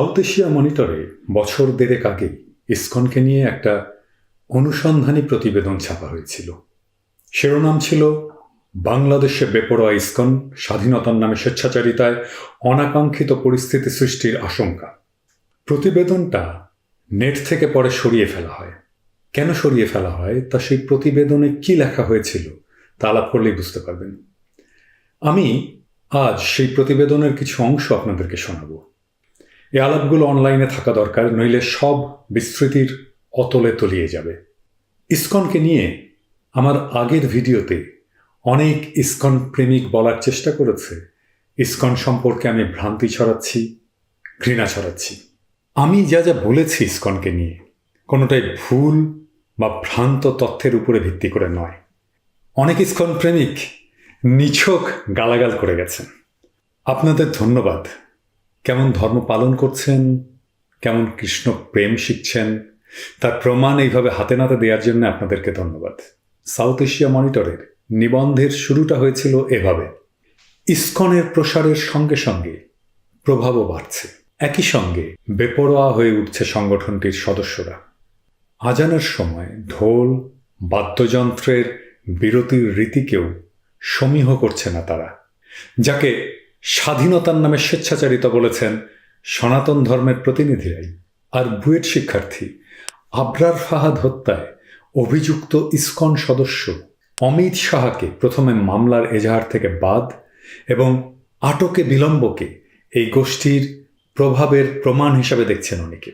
South Asia মনিটরে বছর দেড়েক আগে ইসকনকে নিয়ে একটা অনুসন্ধানী প্রতিবেদন ছাপা হয়েছিল। শিরোনাম ছিল, বাংলাদেশে বেপরোয়া ইসকন, স্বাধীনতার নামে স্বেচ্ছাচারিতায় অনাকাঙ্ক্ষিত পরিস্থিতি সৃষ্টির আশঙ্কা। প্রতিবেদনটা নেট থেকে পরে সরিয়ে ফেলা হয়। কেন সরিয়ে ফেলা হয়? তা সেই প্রতিবেদনে কি লেখা হয়েছিল তা আলাপ করলেই বুঝতে পারবেন। আমি আজ সেই প্রতিবেদনের কিছু অংশ আপনাদেরকে শোনাব। এই আলাপগুলো অনলাইনে থাকা দরকার, নইলে সব বিস্তৃতির অতলে তলিয়ে যাবে। ইসকনকে নিয়ে আমার আগের ভিডিওতে অনেক ইসকন প্রেমিক বলার চেষ্টা করেছে। ইসকন সম্পর্কে আমি ভ্রান্তি ছড়াচ্ছি, ঘৃণা ছড়াচ্ছি। আমি যা যা বলেছি ইসকনকে নিয়ে, কোনোটাই ভুল বা ভ্রান্ত তথ্যের উপরে ভিত্তি করে নয়। অনেক ইসকন প্রেমিক নিছক গালাগাল করে গেছেন। আপনাদের ধন্যবাদ। কেমন ধর্ম পালন করছেন? কেমন কৃষ্ণ প্রেম শিখছেন? তার প্রমাণ এইভাবে হাতে নাতে দেওয়ার জন্য আপনাদেরকে ধন্যবাদ। সাউথ এশিয়া মনিটরের নিবন্ধের শুরুটা হয়েছিল এভাবে। ইস্কনের প্রসারের সঙ্গে সঙ্গে প্রভাবও বাড়ছে। একই সঙ্গে বেপরোয়া হয়ে উঠছে সংগঠনটির সদস্যরা। আজানের সময় ঢোল, বাদ্যযন্ত্রের বিরতির রীতিকেও সমীহ করছে না তারা। যাকে স্বাধীনতার নামে স্বেচ্ছাচারিতা বলেছেন সনাতন ধর্মের প্রতিনিধিরাই। আর বুয়েট শিক্ষার্থী আবরার ফাহাদ হত্যায় অভিযুক্ত ইসকন সদস্য অমিত সাহাকে প্রথমে মামলার এজাহার থেকে বাদ এবং আটকে বিলম্বকে এই গোষ্ঠীর প্রভাবের প্রমাণ হিসাবে দেখছেন অনেকে।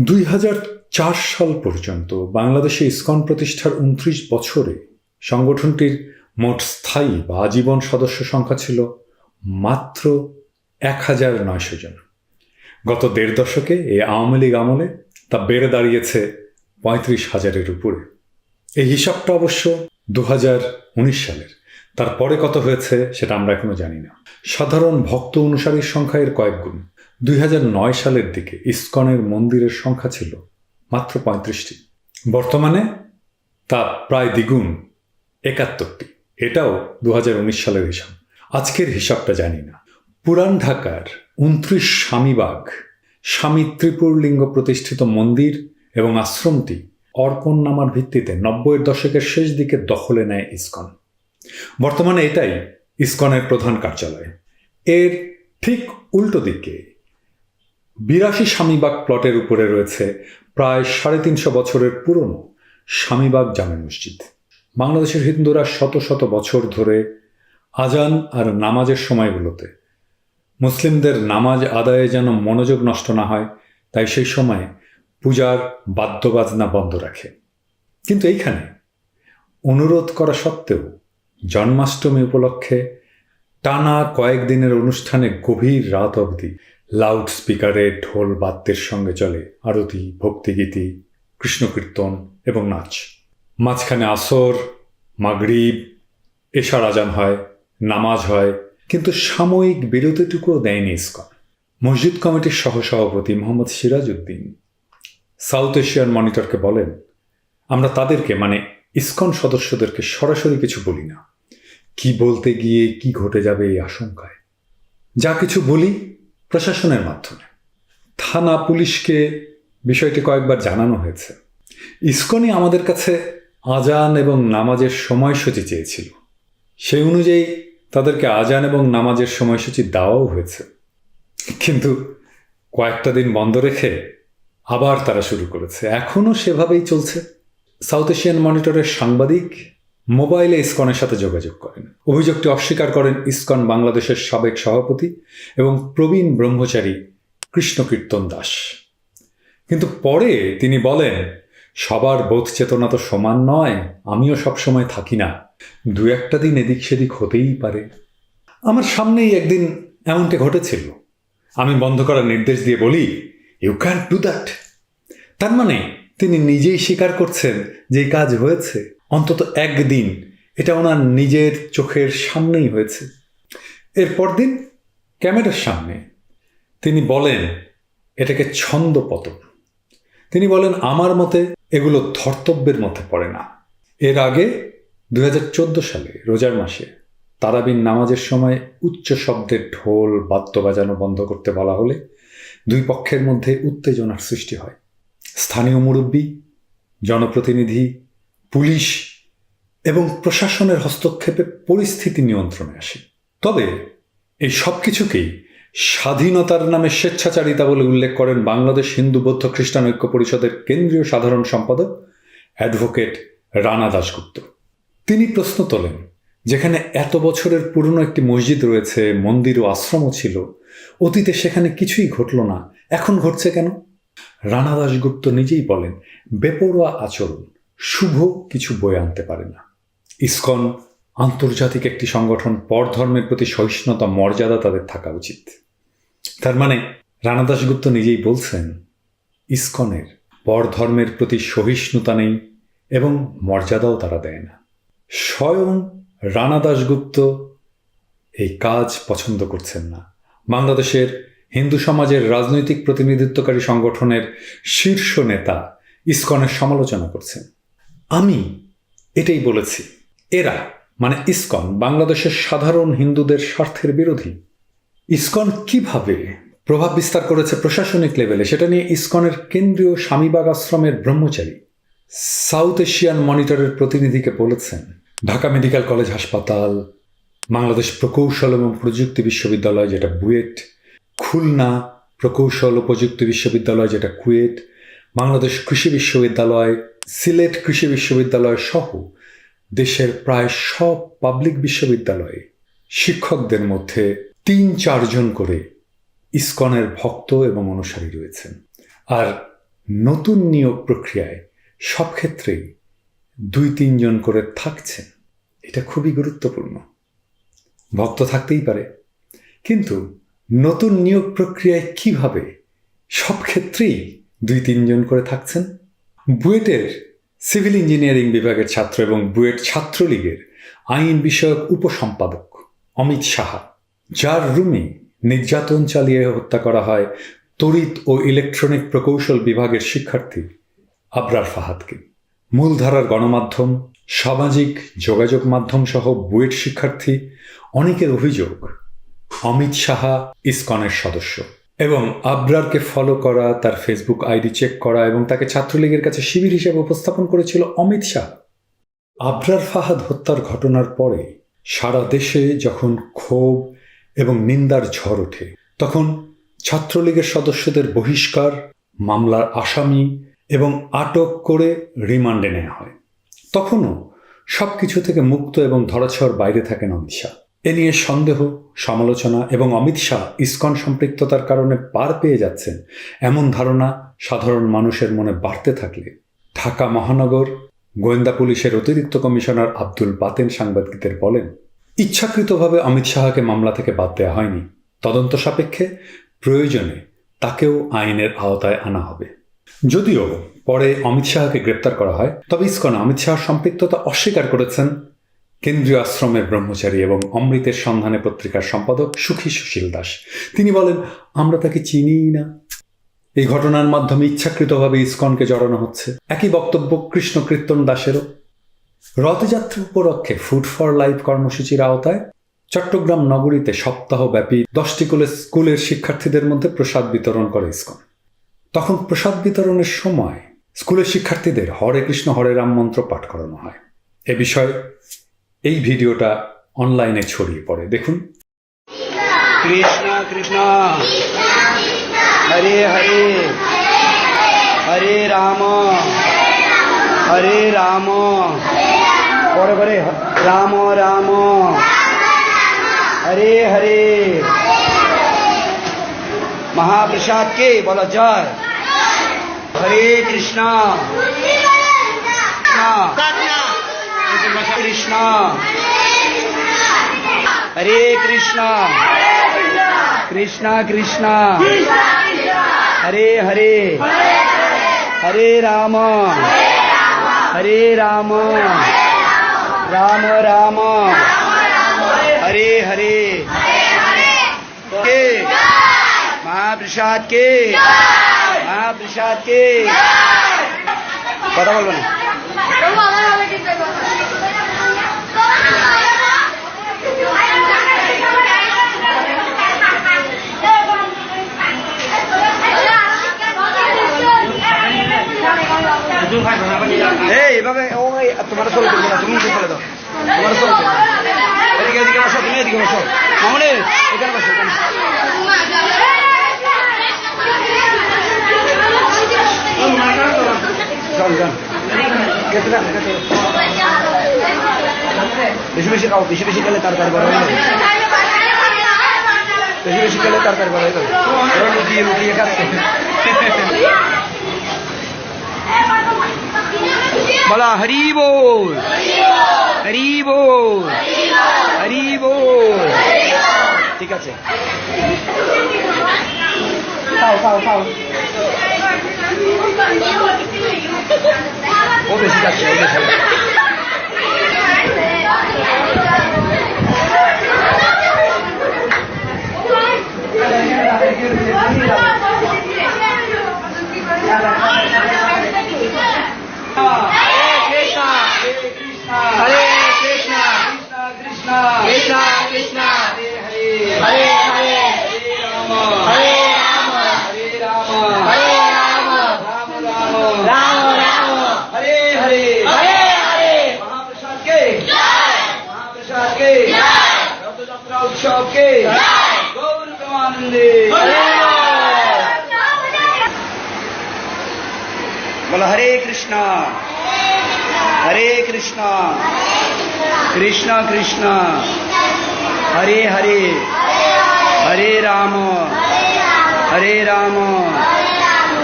দুই হাজার চার সাল পর্যন্ত বাংলাদেশে ইসকন প্রতিষ্ঠার উনত্রিশ বছরে সংগঠনটির মোট স্থায়ী বা আজীবন সদস্য সংখ্যা ছিল মাত্র এক হাজার নয়শো জন। গত দেড় দশকে এই আওয়ামী লীগ আমলে তা বেড়ে দাঁড়িয়েছে পঁয়ত্রিশ হাজারের উপরে। এই হিসাবটা অবশ্য দু হাজার উনিশ সালের। তারপরে কত হয়েছে সেটা আমরা এখনও জানি না। সাধারণ ভক্ত অনুসারীর সংখ্যা এর কয়েক গুণ। দুই নয় সালের দিকে ইস্কনের মন্দিরের সংখ্যা ছিল মাত্র পঁয়ত্রিশটি। বর্তমানে তা প্রায় দ্বিগুণ, একাত্তরটি। এটাও দু হাজার উনিশ সালের হিসাব। আজকের হিসাবটা জানি না। পুরান ঢাকার উনত্রিশ স্বামীবাগ, স্বামী ত্রিপুরলিঙ্গ প্রতিষ্ঠিত মন্দির এবং আশ্রমটি অর্পণ নামার ভিত্তিতে নব্বইয়ের দশকের শেষ দিকে দখলে নেয় ইসকন। বর্তমানে এটাই ইসকনের প্রধান কার্যালয়। এর ঠিক উল্টো দিকে বিরাশি স্বামীবাগ প্লটের উপরে রয়েছে প্রায় সাড়ে তিনশো বছরের পুরনো স্বামীবাগ জামে মসজিদ। বাংলাদেশের হিন্দুরা শত শত বছর ধরে আজান আর নামাজের সময়গুলোতে। মুসলিমদের নামাজ আদায়ে যেন মনোযোগ নষ্ট না হয়, তাই সেই সময় পূজার বাদ্যবাজনা বন্ধ রাখে। কিন্তু এইখানে অনুরোধ করা সত্ত্বেও জন্মাষ্টমী উপলক্ষে টানা কয়েকদিনের অনুষ্ঠানে গভীর রাত অবধি লাউড স্পিকারে ঢোল বাদ্যের সঙ্গে চলে আরতি ভক্তিগীতি কৃষ্ণকীর্তন এবং নাচ। মাঝখানে আসর, মাগরিব, এশার আজান হয়। নামাজ হয়, কিন্তু সাময়িক বিরতিটুকুও দেয়নি ইসকন। মসজিদ কমিটির সহসভাপতি মোহাম্মদ সিরাজ উদ্দিন সাউথ এশিয়ান মনিটরকে বলেন, আমরা তাদেরকে মানে ইসকন সদস্যদেরকে সরাসরি কিছু বলি না। কি বলতে গিয়ে কি ঘটে যাবে এই আশঙ্কায়? যা কিছু বলি প্রশাসনের মাধ্যমে। থানা পুলিশকে বিষয়টি কয়েকবার জানানো হয়েছে। ইসকনই আমাদের কাছে আজান এবং নামাজের সময়সূচি চেয়েছিল। সেই অনুযায়ী তাদেরকে আজান এবং নামাজের সময়সূচি দেওয়াও হয়েছে। কিন্তু কয়েকটা দিন বন্ধ রেখে আবার তারা শুরু করেছে। এখনও সেভাবেই চলছে। সাউথ এশিয়ান মনিটরের সাংবাদিক মোবাইলে ইসকনের সাথে যোগাযোগ করেন। অভিযোগটি অস্বীকার করেন ইসকন বাংলাদেশের সাবেক সভাপতি এবং প্রবীণ ব্রহ্মচারী কৃষ্ণকীর্তন দাস। কিন্তু পরে তিনি বলেন সবার বোধ চেতনা তো সমান নয়, আমিও সবসময় থাকি না। দু একটা দিন এদিক সেদিক হতেই পারে। আমার সামনেই একদিন এমনটি ঘটেছিল। আমি বন্ধ করার নির্দেশ দিয়ে বলি ইউ ক্যান ডু দ্যাট তার মানে তিনি নিজেই স্বীকার করছেন যে কাজ হয়েছে। অন্তত একদিন এটা ওনার নিজের চোখের সামনেই হয়েছে। এরপর দিন ক্যামেরার সামনে তিনি বলেন, এটাকে ছন্দ পতন তিনি বলেন, আমার মতে এগুলো ধর্তব্যের মধ্যে পড়ে না। এর আগে দুই হাজার চোদ্দ সালে রোজার মাসে তারাবিন নামাজের সময় উচ্চ শব্দের ঢোল, বাদ্য বাজানো বন্ধ করতে বলা হলে দুই পক্ষের মধ্যে উত্তেজনার সৃষ্টি হয়। স্থানীয় মুরব্বী, জনপ্রতিনিধি, পুলিশ এবং প্রশাসনের হস্তক্ষেপে পরিস্থিতি নিয়ন্ত্রণে আসে। তবে এই সব কিছুকেই স্বাধীনতার নামে স্বেচ্ছাচারিতা বলে উল্লেখ করেন বাংলাদেশ হিন্দু বৌদ্ধ খ্রিস্টান ঐক্য পরিষদের কেন্দ্রীয় সাধারণ সম্পাদক অ্যাডভোকেট রানা দাশগুপ্ত। তিনি প্রশ্ন তোলেন, যেখানে এত বছরের পুরনো একটি মসজিদ রয়েছে, মন্দির ও আশ্রমও ছিল, অতীতে সেখানে কিছুই ঘটল না, এখন ঘটছে কেন? রানা দাশগুপ্ত নিজেই বলেন, বেপরোয়া আচরণ, শুভ কিছু বয়ে আনতে পারে না। ইসকন আন্তর্জাতিক একটি সংগঠন পর ধর্মের প্রতি সহিষ্ণুতা, মর্যাদা তাদের থাকা উচিত। তার মানে রানা দাশগুপ্ত নিজেই বলছেন, ইস্কনের পর ধর্মের প্রতি সহিষ্ণুতা নেই এবং মর্যাদাও তারা দেয় না। স্বয়ং রানা দাশগুপ্ত এই কাজ পছন্দ করছেন না। বাংলাদেশের হিন্দু সমাজের রাজনৈতিক প্রতিনিধিত্বকারী সংগঠনের শীর্ষ নেতা ইস্কনের সমালোচনা করছেন। আমি এটাই বলেছি, এরা মানে ইস্কন, বাংলাদেশের সাধারণ হিন্দুদের স্বার্থের বিরোধী। ইসকন কীভাবে প্রভাব বিস্তার করেছে প্রশাসনিক লেভেলে, সেটা নিয়ে ইসকনের কেন্দ্রীয় স্বামীবাগ আশ্রমের ব্রহ্মচারী সাউথ এশিয়ান মনিটরের প্রতিনিধিকে বলেছেন, ঢাকা মেডিকেল কলেজ হাসপাতাল, বাংলাদেশ প্রকৌশল এবং প্রযুক্তি বিশ্ববিদ্যালয়, যেটা বুয়েট, খুলনা প্রকৌশল ও প্রযুক্তি বিশ্ববিদ্যালয়, যেটা কুয়েট, বাংলাদেশ কৃষি বিশ্ববিদ্যালয়, সিলেট কৃষি বিশ্ববিদ্যালয় সহ দেশের প্রায় সব পাবলিক বিশ্ববিদ্যালয়ে শিক্ষকদের মধ্যে তিন চারজন করে ইসকনের ভক্ত এবং অনুসারী রয়েছেন। আর নতুন নিয়োগ প্রক্রিয়ায় সব ক্ষেত্রেই দুই তিনজন করে থাকছেন। এটা খুবই গুরুত্বপূর্ণ। ভক্ত থাকতেই পারে। কিন্তু নতুন নিয়োগ প্রক্রিয়ায় কীভাবে সব ক্ষেত্রেই দুই তিনজন করে থাকছেন? বুয়েটের সিভিল ইঞ্জিনিয়ারিং বিভাগের ছাত্র এবং বুয়েট ছাত্রলীগের আইন বিষয়ক উপসম্পাদক অমিত সাহা। যার রুমে নির্যাতন চালিয়ে হত্যা করা হয় তড়িৎ ও ইলেকট্রনিক প্রকৌশল বিভাগের শিক্ষার্থী আবরার ফাহাদকে। মূলধারার গণমাধ্যম, সামাজিক যোগাযোগ মাধ্যম সহ বুয়েট শিক্ষার্থী, অনেকের অভিযোগ, অমিত সাহা ইসকনের সদস্য এবং আবরারকে ফলো করা, তার ফেসবুক আইডি চেক করা এবং তাকে ছাত্রলীগের কাছে শিবির হিসেবে উপস্থাপন করেছিল অমিত শাহ। আবরার ফাহাদ হত্যার ঘটনার পরে সারা দেশে যখন ক্ষোভ এবং নিন্দার ঝড় ওঠে। তখন ছাত্রলীগের সদস্যদের বহিষ্কার, মামলার আসামি এবং আটক করে রিমান্ডে নেওয়া হয়। তখনও সব কিছু থেকে মুক্ত এবং ধরাছোঁয়ার বাইরে থাকেন অমিত শাহ। এ নিয়ে সন্দেহ, সমালোচনা এবং অমিত শাহ ইস্কন সম্পৃক্ততার কারণে পার পেয়ে যাচ্ছেন এমন ধারণা সাধারণ মানুষের মনে বাড়তে থাকলে। ঢাকা মহানগর গোয়েন্দা পুলিশের অতিরিক্ত কমিশনার আব্দুল বাতেন সাংবাদিকদের বলেন ইচ্ছাকৃতভাবে অমিত শাহকে মামলা থেকে বাদ দেওয়া হয়নি। তদন্ত সাপেক্ষে প্রয়োজনে তাকেও আইনের আওতায় আনা হবে। যদিও পরে অমিত শাহকে গ্রেপ্তার করা হয়, তবে ইস্কন অমিত শাহর সম্পৃক্ততা অস্বীকার করেছেন। কেন্দ্রীয় আশ্রমের ব্রহ্মচারী এবং অমৃতের সন্ধানে পত্রিকার সম্পাদক সুখী সুশীল দাস। তিনি বলেন, আমরা তাকে চিনিই না। এই ঘটনার মাধ্যমে ইচ্ছাকৃতভাবে ইস্কনকে জড়ানো হচ্ছে। একই বক্তব্য কৃষ্ণ কীর্তন দাসেরও। রথযাত্রা উপলক্ষে ফুড ফর লাইফ কর্মসূচির আওতায় চট্টগ্রাম নগরীতে সপ্তাহব্যাপী দশটি কলেজ স্কুলের শিক্ষার্থীদের মধ্যে প্রসাদ বিতরণ করে ইসকন। তখন প্রসাদ বিতরণের সময় স্কুলের শিক্ষার্থীদের হরে কৃষ্ণ, হরে রাম মন্ত্র পাঠ করানো হয়। এ বিষয়ে এই ভিডিওটা অনলাইনে ছড়িয়ে পড়ে। দেখুন। কৃষ্ণ কৃষ্ণ। হরে হরে। হরে রাম। হরে রাম। পরে পরে রাম রাম হরে হরে মহাপ্রসাদ কে বলো জয় হরে কৃষ্ণ কৃষ্ণ হরে কৃষ্ণ কৃষ্ণ কৃষ্ণ राम राम। हरे हरे। के? महाप्रसाद के? महाप्रसाद के? पता ए, बना। ए, আর তোমার চলে করবে না, তুমি ফেলে দাও। তোমার চলে করবে এদিকে এদিকে বসো, তুমি এদিকে বসো। মামনে, এখানে বসো বেশি বেশি খাও, বেশি বেশি খেলে তার তারপর বেশি বেশি খেলে তার তারপর হয়ে যাবে। খাচ্ছে। বলা হরি বল হরি বল হরি বল ঠিক আছে খাও খাও খাও ও বেশি খাচ্ছে ও বেশি হরে কৃষ্ণ কৃষ্ণ কৃষ্ণ কৃষ্ণ হরে হরে হরে রাম হরে রাম হরে রাম রাম রাম রাম রাম হরে হরে হরে হরে মহাপ্রসাদ কে মহাপ্রসাদ কে গৌর প্রেমানন্দে বলো হরে কৃষ্ণ। হরে কৃষ্ণ। কৃষ্ণ কৃষ্ণ। হরে হরে। হরে রাম। হরে রাম।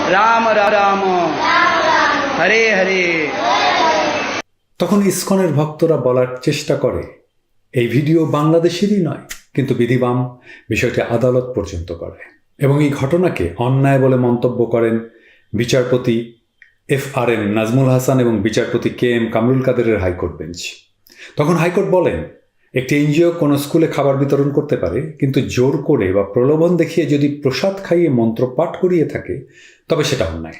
রাম রাম হরে হরে তখন ইসকনের ভক্তরা বলার চেষ্টা করে এই ভিডিও বাংলাদেশেরই নয়। কিন্তু বিধিবাম বিষয়টি আদালত পর্যন্ত করে। এবং এই ঘটনাকে অন্যায় বলে মন্তব্য করেন বিচারপতি F R M Nazmul Hasan এবং বিচারপতি কে এম কামরুল কাদেরের হাইকোর্ট বেঞ্চ। তখন হাইকোর্ট বলেন, একটি এনজিও কোনো স্কুলে খাবার বিতরণ করতে পারে, কিন্তু জোর করে বা প্রলোভন দেখিয়ে যদি প্রসাদ খাইয়ে মন্ত্র পাঠ করিয়ে থাকে, তবে সেটা অন্যায়।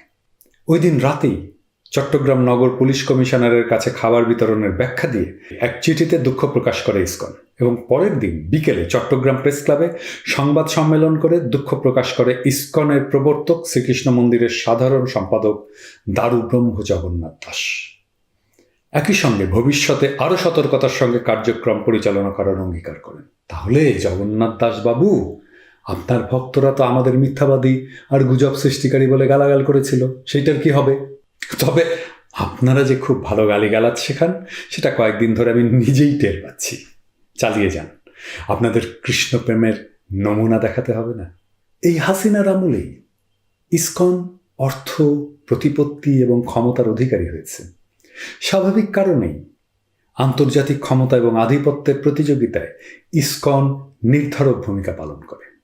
ওই দিন রাতেই চট্টগ্রাম নগর পুলিশ কমিশনারের কাছে খাবার বিতরণের ব্যাখ্যা দিয়ে এক চিঠিতে দুঃখ প্রকাশ করে ইসকন। এবং পরের দিন বিকেলে চট্টগ্রাম প্রেস ক্লাবে সংবাদ সম্মেলন করে দুঃখ প্রকাশ করে ইসকনের প্রবর্তক শ্রীকৃষ্ণ মন্দিরের সাধারণ সম্পাদক দারু ব্রহ্ম জগন্নাথ দাস। একই সঙ্গে ভবিষ্যতে আরও সতর্কতার সঙ্গে কার্যক্রম পরিচালনা করার অঙ্গীকার করেন। তাহলে জগন্নাথ দাস বাবু, আপনার ভক্তরা তো আমাদের মিথ্যাবাদী আর গুজব সৃষ্টিকারী বলে গালাগাল করেছিল, সেইটার কি হবে? তবে আপনারা যে খুব ভালো গালিগালাজ শেখান, সেটা কয়েকদিন ধরে আমি নিজেই টের পাচ্ছি। চালিয়ে যান। আপনাদের কৃষ্ণপ্রেমের নমুনা দেখাতে হবে না। এই হাসিনার আমলেই ইস্কন অর্থ, প্রতিপত্তি এবং ক্ষমতার অধিকারী হয়েছে। স্বাভাবিক কারণেই আন্তর্জাতিক ক্ষমতা এবং আধিপত্যের প্রতিযোগিতায় ইস্কন নির্ধারক ভূমিকা পালন করে।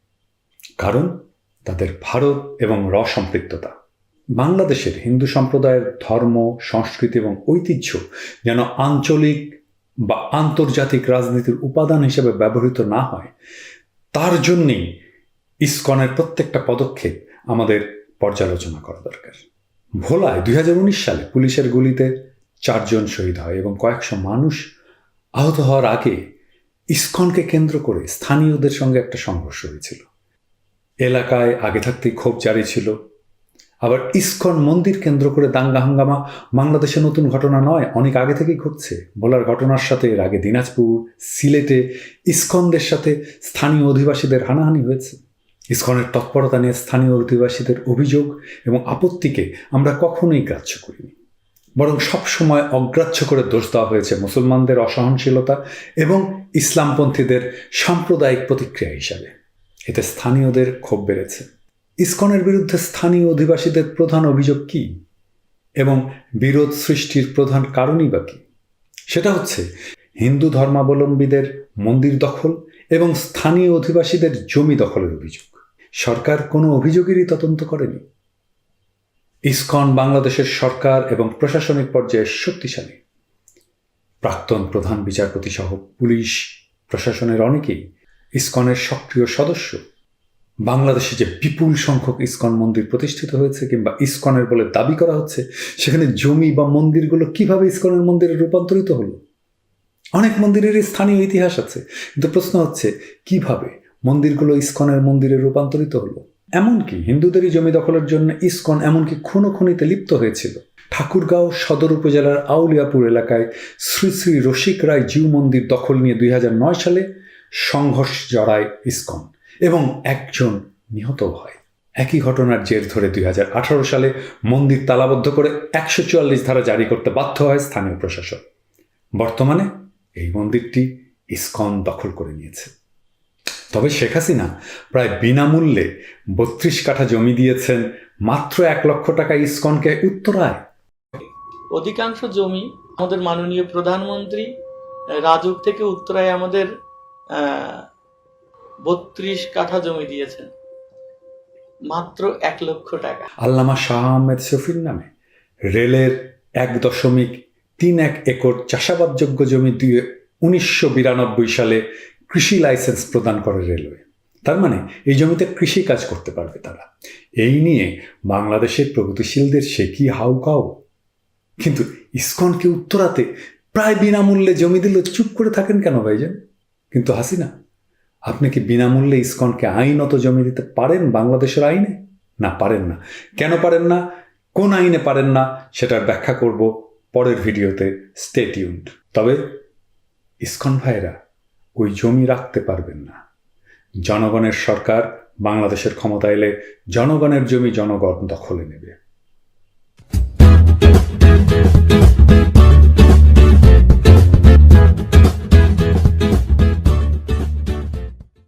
কারণ তাদের ভারত এবং র সম্পৃক্ততা বাংলাদেশের হিন্দু সম্প্রদায়ের ধর্ম, সংস্কৃতি এবং ঐতিহ্য যেন আঞ্চলিক বা আন্তর্জাতিক রাজনীতির উপাদান হিসেবে ব্যবহৃত না হয়, তার জন্যেই ইসকনের প্রত্যেকটা পদক্ষেপ আমাদের পর্যালোচনা করা দরকার। ভোলায় দুই হাজার উনিশ সালে পুলিশের গুলিতে চারজন শহীদ হয় এবং কয়েকশো মানুষ আহত হওয়ার আগে ইসকনকে কেন্দ্র করে স্থানীয়দের সঙ্গে একটা সংঘর্ষ হয়েছিল। এলাকায় আগে থাকতেই ক্ষোভ জারি ছিল। আবার ইস্কন মন্দির কেন্দ্র করে দাঙ্গা হাঙ্গামা। বাংলাদেশে নতুন ঘটনা নয়, অনেক আগে থেকেই ঘটছে। বলার ঘটনার সাথে এর আগে দিনাজপুর, সিলেটে ইস্কনদের সাথে স্থানীয় অধিবাসীদের হানাহানি হয়েছে। ইস্কনের তৎপরতা নিয়ে স্থানীয় অধিবাসীদের অভিযোগ এবং আপত্তিকে আমরা কখনোই গ্রাহ্য করিনি। বরং সবসময় অগ্রাহ্য করে দোষ দেওয়া হয়েছে মুসলমানদের অসহনশীলতা এবং ইসলামপন্থীদের সাম্প্রদায়িক প্রতিক্রিয়া হিসাবে। এতে স্থানীয়দের ক্ষোভ বেড়েছে। ইসকনের বিরুদ্ধে স্থানীয় অধিবাসীদের প্রধান অভিযোগ কি? এবং বিরোধ সৃষ্টির প্রধান কারণই বা কী? সেটা হচ্ছে হিন্দু ধর্মাবলম্বীদের মন্দির দখল এবং স্থানীয় অধিবাসীদের জমি দখলের অভিযোগ। সরকার কোনো অভিযোগেরই তদন্ত করেনি। ইসকন বাংলাদেশের সরকার এবং প্রশাসনিক পর্যায়ে শক্তিশালী। প্রাক্তন প্রধান বিচারপতি সহ পুলিশ, প্রশাসনের অনেকেই ইসকনের সক্রিয় সদস্য। বাংলাদেশে যে বিপুল সংখ্যক ইস্কন মন্দির প্রতিষ্ঠিত হয়েছে কিংবা ইস্কনের বলে দাবি করা হচ্ছে, সেখানে জমি বা মন্দিরগুলো কীভাবে ইস্কনের মন্দিরে রূপান্তরিত হলো? অনেক মন্দিরের স্থানীয় ইতিহাস আছে, কিন্তু প্রশ্ন হচ্ছে, কীভাবে মন্দিরগুলো ইস্কনের মন্দিরে রূপান্তরিত হলো? এমনকি হিন্দুদেরই জমি দখলের জন্য ইস্কন এমনকি খুনো খুনিতে লিপ্ত হয়েছিল। ঠাকুরগাঁও সদর উপজেলার আউলিয়াপুর এলাকায় শ্রী শ্রী রসিক রায় জিউ মন্দির দখল নিয়ে দুই হাজার নয় সালে সংঘর্ষ জড়ায় ইসকন। এবং একজন নিহত হয়। একই ঘটনার জের ধরে দুই হাজার আঠারো সালে মন্দির তালাবদ্ধ করে একশো চুয়াল্লিশ ধারা জারি করতে বাধ্য হয় স্থানীয় প্রশাসন। বর্তমানে এই মন্দিরটি ইস্কন দখল করে নিয়েছে। তবে শেখ হাসিনা প্রায় বিনামূল্যে বত্রিশ কাঠা জমি দিয়েছেন, মাত্র এক লক্ষ টাকা ইস্কনকে উত্তরায়। অধিকাংশ জমি আমাদের মাননীয় প্রধানমন্ত্রী রাজুক থেকে উত্তরায় আমাদের বত্রিশ কাঠা জমি দিয়েছেন। মাত্র এক লক্ষ টাকা। আল্লামা শাহ আহমেদ শফির নামে রেলের এক দশমিক তিন এক একর চাষাবাদযোগ্য জমি দিয়ে উনিশশো বিরানব্বই সালে কৃষি লাইসেন্স প্রদান করে রেলওয়ে। তার মানে এই জমিতে কৃষি কাজ করতে পারবে তারা। এই নিয়ে বাংলাদেশের প্রগতিশীলদের সে কি হাউকাও কিন্তু ইসকনকে উত্তরাতে প্রায় বিনামূল্যে জমি দিলে, চুপ করে থাকেন কেন ভাইজান? কিন্তু হাসিনা আপনি কি বিনামূল্যে ইসকনকে আইনত জমি দিতে পারেন বাংলাদেশের আইনে? না, পারেন না। কেন পারেন না? কোন আইনে পারেন না? সেটার ব্যাখ্যা করব পরের ভিডিওতে। স্টে টিউন্ড তবে ইস্কন ভাইরা, ওই জমি রাখতে পারবেন না। জনগণের সরকার বাংলাদেশের ক্ষমতা এলে জনগণের জমি জনগণ দখলে নেবে।